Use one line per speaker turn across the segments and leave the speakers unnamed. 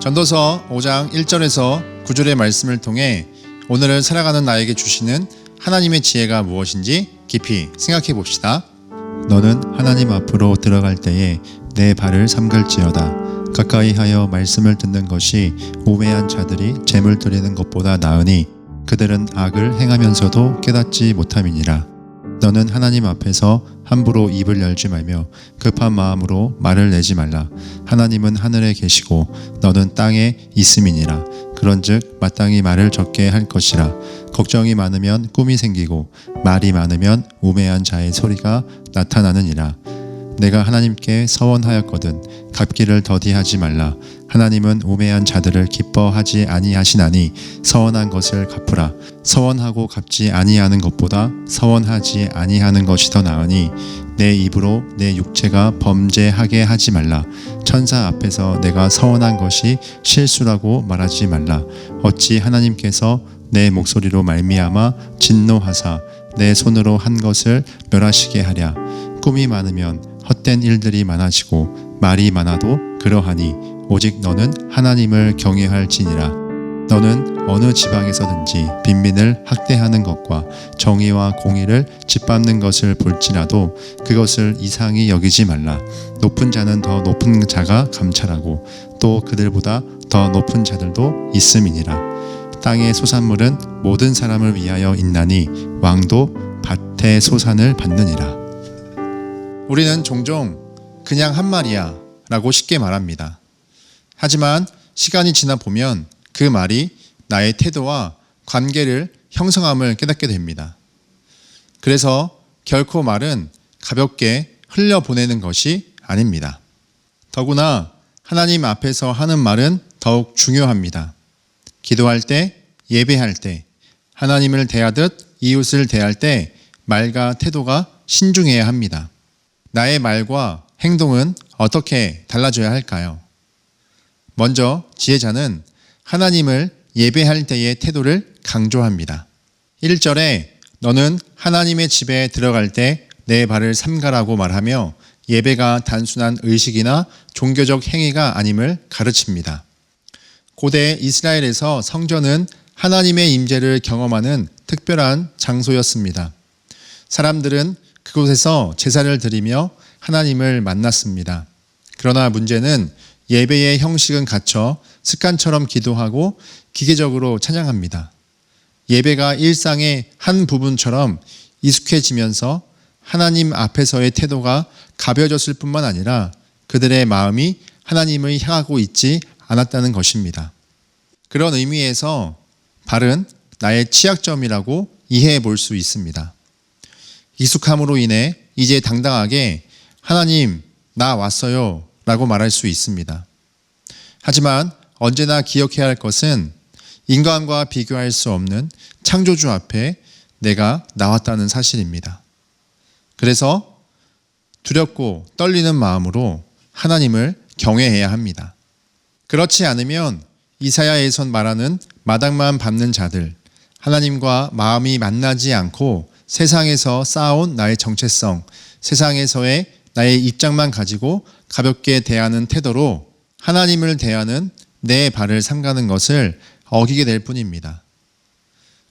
전도서 5장 1절에서 9절의 말씀을 통해 오늘을 살아가는 나에게 주시는 하나님의 지혜가 무엇인지 깊이 생각해 봅시다. 너는 하나님 앞으로 들어갈 때에 내 발을 삼갈지어다. 가까이 하여 말씀을 듣는 것이 우매한 자들이 재물 드리는 것보다 나으니 그들은 악을 행하면서도 깨닫지 못함이니라. 너는 하나님 앞에서 함부로 입을 열지 말며 급한 마음으로 말을 내지 말라. 하나님은 하늘에 계시고 너는 땅에 있음이니라. 그런즉 마땅히 말을 적게 할 것이라. 걱정이 많으면 꿈이 생기고 말이 많으면 우매한 자의 소리가 나타나느니라. 내가 하나님께 서원하였거든 갚기를 더디하지 말라. 하나님은 우매한 자들을 기뻐하지 아니하시나니 서원한 것을 갚으라. 서원하고 갚지 아니하는 것보다 서원하지 아니하는 것이 더 나으니 내 입으로 내 육체가 범죄하게 하지 말라. 천사 앞에서 내가 서원한 것이 실수라고 말하지 말라. 어찌 하나님께서 내 목소리로 말미암아 진노하사 내 손으로 한 것을 멸하시게 하랴. 꿈이 많으면 헛된 일들이 많아지고 말이 많아도 그러하니 오직 너는 하나님을 경외할지니라. 너는 어느 지방에서든지 빈민을 학대하는 것과 정의와 공의를 짓밟는 것을 볼지라도 그것을 이상히 여기지 말라. 높은 자는 더 높은 자가 감찰하고 또 그들보다 더 높은 자들도 있음이니라. 땅의 소산물은 모든 사람을 위하여 있나니 왕도 밭의 소산을 받느니라 우리는 종종 그냥 한 말이야 라고 쉽게 말합니다. 하지만 시간이 지나 보면 그 말이 나의 태도와 관계를 형성함을 깨닫게 됩니다. 그래서 결코 말은 가볍게 흘려보내는 것이 아닙니다. 더구나 하나님 앞에서 하는 말은 더욱 중요합니다. 기도할 때, 예배할 때, 하나님을 대하듯 이웃을 대할 때 말과 태도가 신중해야 합니다. 나의 말과 행동은 어떻게 달라져야 할까요? 먼저 지혜자는 하나님을 예배할 때의 태도를 강조합니다. 1절에 너는 하나님의 집에 들어갈 때 내 발을 삼가라고 말하며 예배가 단순한 의식이나 종교적 행위가 아님을 가르칩니다. 고대 이스라엘에서 성전은 하나님의 임재를 경험하는 특별한 장소였습니다. 사람들은 그곳에서 제사를 드리며 하나님을 만났습니다. 그러나 문제는 예배의 형식은 갖춰 습관처럼 기도하고 기계적으로 찬양합니다. 예배가 일상의 한 부분처럼 익숙해지면서 하나님 앞에서의 태도가 가벼워졌을 뿐만 아니라 그들의 마음이 하나님을 향하고 있지 않았다는 것입니다. 그런 의미에서 발은 나의 취약점이라고 이해해 볼 수 있습니다. 익숙함으로 인해 이제 당당하게 하나님, 나 왔어요 라고 말할 수 있습니다. 하지만 언제나 기억해야 할 것은 인간과 비교할 수 없는 창조주 앞에 내가 나왔다는 사실입니다. 그래서 두렵고 떨리는 마음으로 하나님을 경외해야 합니다. 그렇지 않으면 이사야에선 말하는 마당만 밟는 자들, 하나님과 마음이 만나지 않고 세상에서 쌓아온 나의 정체성, 세상에서의 나의 입장만 가지고 가볍게 대하는 태도로 하나님을 대하는 내 발을 삼가는 것을 어기게 될 뿐입니다.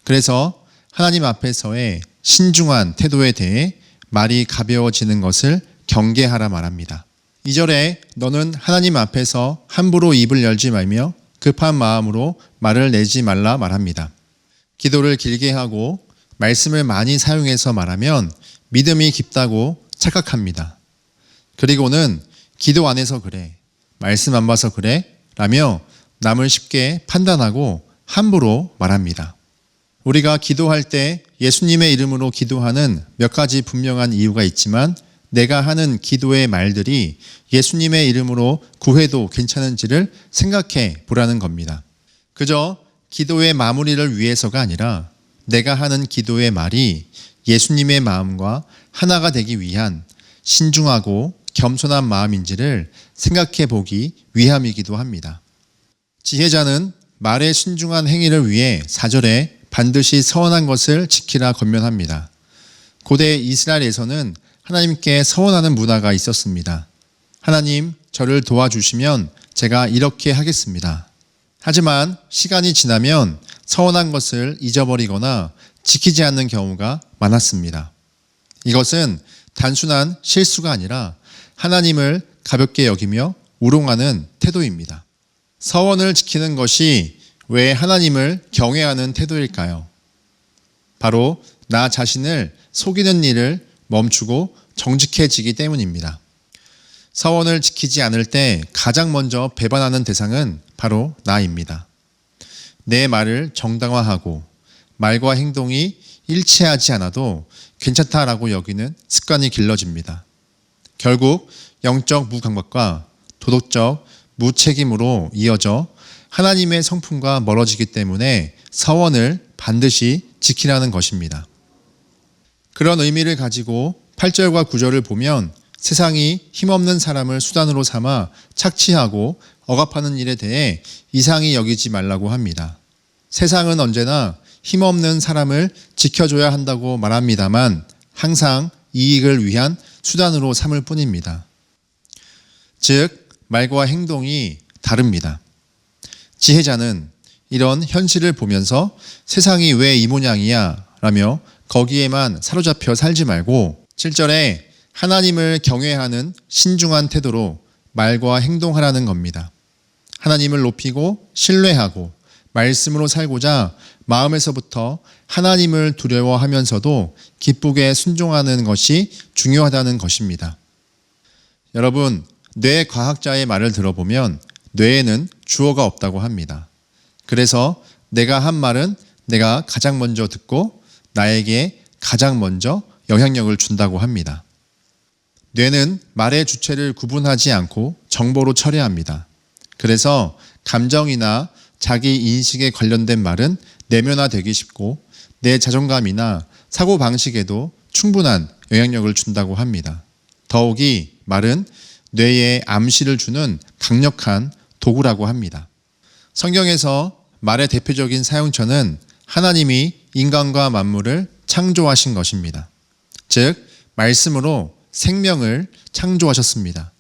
그래서 하나님 앞에서의 신중한 태도에 대해 말이 가벼워지는 것을 경계하라 말합니다. 2절에 너는 하나님 앞에서 함부로 입을 열지 말며 급한 마음으로 말을 내지 말라 말합니다. 기도를 길게 하고 말씀을 많이 사용해서 말하면 믿음이 깊다고 착각합니다. 그리고는 기도 안 해서 그래, 말씀 안 봐서 그래, 라며 남을 쉽게 판단하고 함부로 말합니다. 우리가 기도할 때 예수님의 이름으로 기도하는 몇 가지 분명한 이유가 있지만 내가 하는 기도의 말들이 예수님의 이름으로 구해도 괜찮은지를 생각해 보라는 겁니다. 그저 기도의 마무리를 위해서가 아니라 내가 하는 기도의 말이 예수님의 마음과 하나가 되기 위한 신중하고 겸손한 마음인지를 생각해 보기 위함이기도 합니다. 지혜자는 말의 신중한 행위를 위해 사절에 반드시 서원한 것을 지키라 권면합니다. 고대 이스라엘에서는 하나님께 서원하는 문화가 있었습니다. 하나님, 저를 도와주시면 제가 이렇게 하겠습니다. 하지만 시간이 지나면 서운한 것을 잊어버리거나 지키지 않는 경우가 많았습니다. 이것은 단순한 실수가 아니라 하나님을 가볍게 여기며 우롱하는 태도입니다. 서원을 지키는 것이 왜 하나님을 경외하는 태도일까요? 바로 나 자신을 속이는 일을 멈추고 정직해지기 때문입니다. 서원을 지키지 않을 때 가장 먼저 배반하는 대상은 바로 나입니다. 내 말을 정당화하고 말과 행동이 일치하지 않아도 괜찮다라고 여기는 습관이 길러집니다. 결국 영적 무감각과 도덕적 무책임으로 이어져 하나님의 성품과 멀어지기 때문에 서원을 반드시 지키라는 것입니다. 그런 의미를 가지고 8절과 9절을 보면 세상이 힘없는 사람을 수단으로 삼아 착취하고 억압하는 일에 대해 이상히 여기지 말라고 합니다. 세상은 언제나 힘없는 사람을 지켜줘야 한다고 말합니다만 항상 이익을 위한 수단으로 삼을 뿐입니다. 즉, 말과 행동이 다릅니다. 지혜자는 이런 현실을 보면서 세상이 왜 이 모양이야 라며 거기에만 사로잡혀 살지 말고 7절에 하나님을 경외하는 신중한 태도로 말과 행동하라는 겁니다. 하나님을 높이고 신뢰하고 말씀으로 살고자 마음에서부터 하나님을 두려워하면서도 기쁘게 순종하는 것이 중요하다는 것입니다. 여러분, 뇌 과학자의 말을 들어보면 뇌에는 주어가 없다고 합니다. 그래서 내가 한 말은 내가 가장 먼저 듣고 나에게 가장 먼저 영향력을 준다고 합니다. 뇌는 말의 주체를 구분하지 않고 정보로 처리합니다. 그래서 감정이나 자기 인식에 관련된 말은 내면화되기 쉽고 내 자존감이나 사고 방식에도 충분한 영향력을 준다고 합니다. 더욱이 말은 뇌에 암시를 주는 강력한 도구라고 합니다. 성경에서 말의 대표적인 사용처는 하나님이 인간과 만물을 창조하신 것입니다. 즉, 말씀으로 생명을 창조하셨습니다.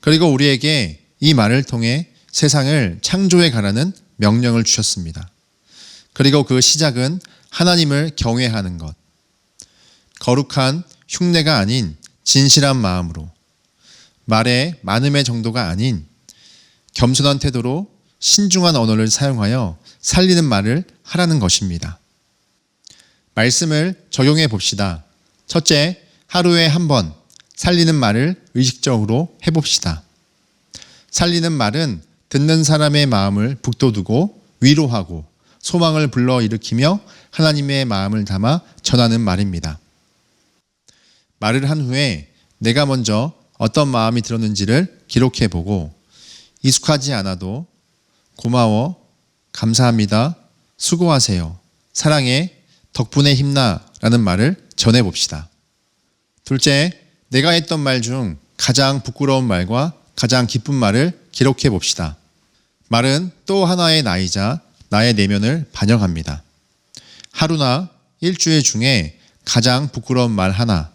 그리고 우리에게 이 말을 통해 세상을 창조해 가라는 명령을 주셨습니다. 그리고 그 시작은 하나님을 경외하는 것. 거룩한 흉내가 아닌 진실한 마음으로 말의 많음의 정도가 아닌 겸손한 태도로 신중한 언어를 사용하여 살리는 말을 하라는 것입니다. 말씀을 적용해 봅시다. 첫째, 하루에 한 번 살리는 말을 의식적으로 해봅시다. 살리는 말은 듣는 사람의 마음을 북돋우고 위로하고 소망을 불러 일으키며 하나님의 마음을 담아 전하는 말입니다. 말을 한 후에 내가 먼저 어떤 마음이 들었는지를 기록해 보고 익숙하지 않아도 고마워, 감사합니다, 수고하세요, 사랑해, 덕분에 힘나 라는 말을 전해 봅시다. 둘째, 내가 했던 말 중 가장 부끄러운 말과 가장 기쁜 말을 기록해 봅시다. 말은 또 하나의 나이자 나의 내면을 반영합니다. 하루나 일주일 중에 가장 부끄러운 말 하나,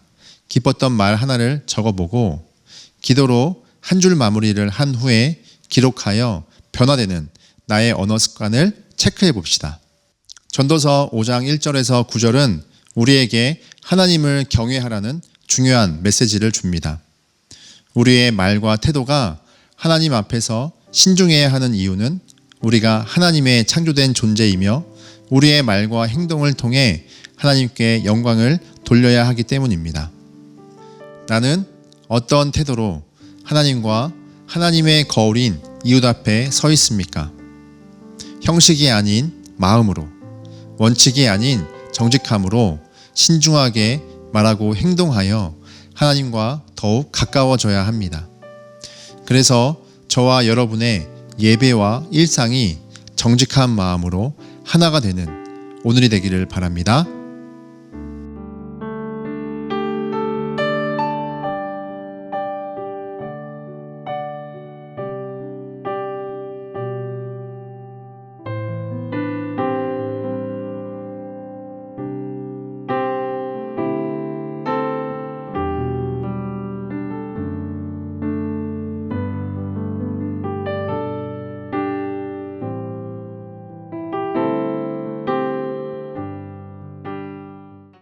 기뻤던 말 하나를 적어보고 기도로 한 줄 마무리를 한 후에 기록하여 변화되는 나의 언어 습관을 체크해 봅시다. 전도서 5장 1절에서 9절은 우리에게 하나님을 경외하라는 중요한 메시지를 줍니다. 우리의 말과 태도가 하나님 앞에서 신중해야 하는 이유는 우리가 하나님의 창조된 존재이며 우리의 말과 행동을 통해 하나님께 영광을 돌려야 하기 때문입니다. 나는 어떤 태도로 하나님과 하나님의 거울인 이웃 앞에 서 있습니까? 형식이 아닌 마음으로, 원칙이 아닌 정직함으로 신중하게 말하고 행동하여 하나님과 더욱 가까워져야 합니다. 그래서 저와 여러분의 예배와 일상이 정직한 마음으로 하나가 되는 오늘이 되기를 바랍니다.